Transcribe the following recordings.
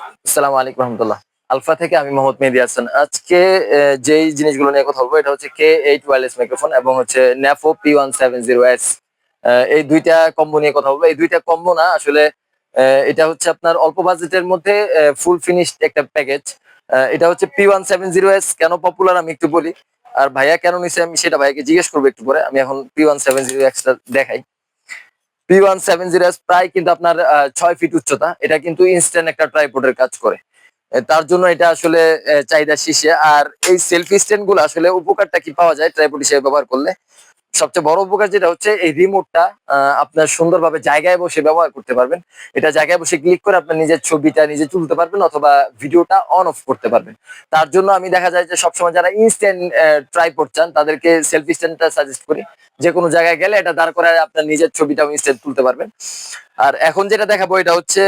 আসসালামু আলাইকুম রহমতুল্লাহ। আলফা থেকে আমি মোহাম্মদ মেহেদি হাসান। আজকে যেই জিনিসগুলো নিয়ে কথা বলব, এটা হচ্ছে কে এইট ওয়ারলেস মাইক্রোফোন এবং হচ্ছে ন্যাফো P one seven zero S এই দুইটা কম্বো নিয়ে কথা বলব। এই দুইটা কম্বো না, আসলে এটা হচ্ছে আপনার অল্প বাজেটের মধ্যে ফুল ফিনিশড একটা প্যাকেজ এটা হচ্ছে P one seven zero S কেন পপুলার আমি একটু বলি। আর ভাইয়া কেন নিছে আমি সেটা ভাইয়াকে জিজ্ঞেস করব একটু পরে। আমি এখন P one seven zero extra দেখাই। P one seven zero S প্রায় কিন্তু আপনার ছয় ফিট উচ্চতা। এটা কিন্তু ইনস্ট্যান্ট একটা ট্রাইপোর্টের কাজ করে। তার জন্য এটা আসলে চাহিদা শীর্ষে। আর এই সেলফি স্ট্যান্ডগুলো আসলে উপকারটা কি পাওয়া যায়? ট্রাইপোর্ট হিসেবে ব্যবহার করলে। সবচেয়ে বড় উপকার যেটা হচ্ছে এই রিমোটটা আপনার সুন্দরভাবে জায়গায় বসে ব্যবহার করতে পারবেন। এটা জায়গায় বসে ক্লিক করে আপনার নিজের ছবিটা নিজে তুলতে পারবেন অথবা ভিডিওটা অন অফ করতে পারবেন। তার জন্য আমি দেখা যায় যে সবসময় যারা ইনস্ট্যান্ট ট্রাইপড চান, তাদেরকে সেলফি স্ট্যান্ডটা সাজেস্ট করি। যে কোনো জায়গায় গেলে এটা দাঁড় করে আপনার নিজের ছবিটাও ইনস্ট্যান্ট তুলতে পারবেন। আর এখন যেটা দেখাবো এটা হচ্ছে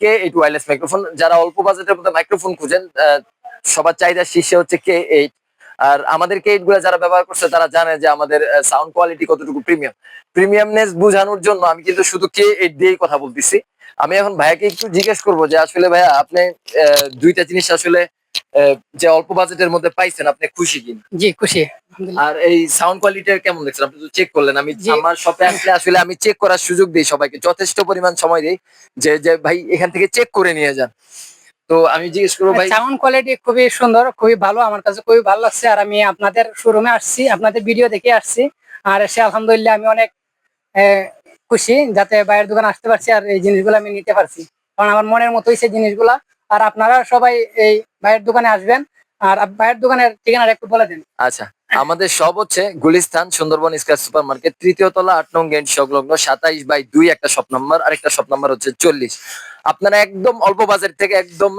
কে এইট ওয়ারলেস মাইক্রোফোন যারা অল্প বাজেটের মধ্যে মাইক্রোফোন খুঁজেন সবার চাহিদা শীর্ষে হচ্ছে কে এইট আর আমাদের কে এইটগুলা যারা ব্যবহার করছে তারা জানে যে আমাদের সাউন্ড কোয়ালিটি কতটুকু প্রিমিয়াম প্রিমিয়ামনেস বোঝানোর জন্য আমি কিন্তু শুধু কে এইট দিয়েই কথা বলতেছি। আমি এখন ভাইয়াকে একটু জিজ্ঞেস করব যে আসলে ভাইয়া আপনি দুইটা জিনিস আসলে যে অল্প বাজেটের মধ্যে পাইছেন আপনি খুশি কিনা? জি খুশি আর এই সাউন্ড কোয়ালিটি কেমন দেখছেন? আপনি তো চেক করলেন। আমি আমার শপে আসলে আসলে আমি চেক করার সুযোগ দিই সবাইকে। যথেষ্ট পরিমাণ সময় দিই যে যে ভাই এখান থেকে চেক করে নিয়ে যান। তো আমি জিজ্ঞেস করব ভাই সাউন্ড কোয়ালিটি খুবই সুন্দর খুবই ভালো আমার কাছে খুবই ভালো লাগছে। আর আমি আপনাদের শোরুমে আসছি আপনাদের ভিডিও দেখে আসছি। আর এসে আলহামদুলিল্লাহ আমি অনেক খুশি যাতে বাইরের দোকানে আসতে পারছি আর এই জিনিসগুলো আমি নিতে পারছি। কারণ আমার মনের মতোই সেই জিনিসগুলা। আর আপনারা সবাই এই বাইরের দোকানে আসবেন। আর বাইরের দোকানের ঠিকানাটা একটু বলে দিন। আচ্ছা আমাদের সব হচ্ছে Gulistan Sundarban square super market তৃতীয় তলা আট নং গেট সংলগ্ন সাতাইশ বাই দুই একটা শপ নাম্বার আরেকটা শপ নাম্বার হচ্ছে চল্লিশ। আপনারা একদম অল্প বাজেট থেকে একদম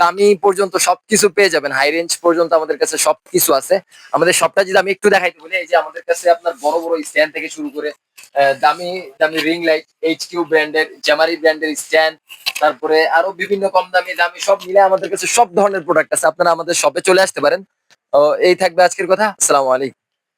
দামি পর্যন্ত সবকিছু পেয়ে যাবেন। হাই রেঞ্জ পর্যন্ত আমাদের কাছে সবকিছু আছে। আমাদের সবটা যদি আমি একটু দেখাইতে বলি, এই যে আমাদের কাছে আপনার বড় বড় স্ট্যান্ড থেকে শুরু করে দামি দামি রিং লাইট এইচ কিউ ব্র্যান্ডের জামারি ব্র্যান্ডের স্ট্যান্ড তারপরে আরও বিভিন্ন কম দামি দামি সব মিলে আমাদের কাছে সব ধরনের প্রোডাক্ট আছে। আপনারা আমাদের শপে চলে আসতে পারেন। এই থাকবে আজকের কথা। আসসালামু আলাইকুম।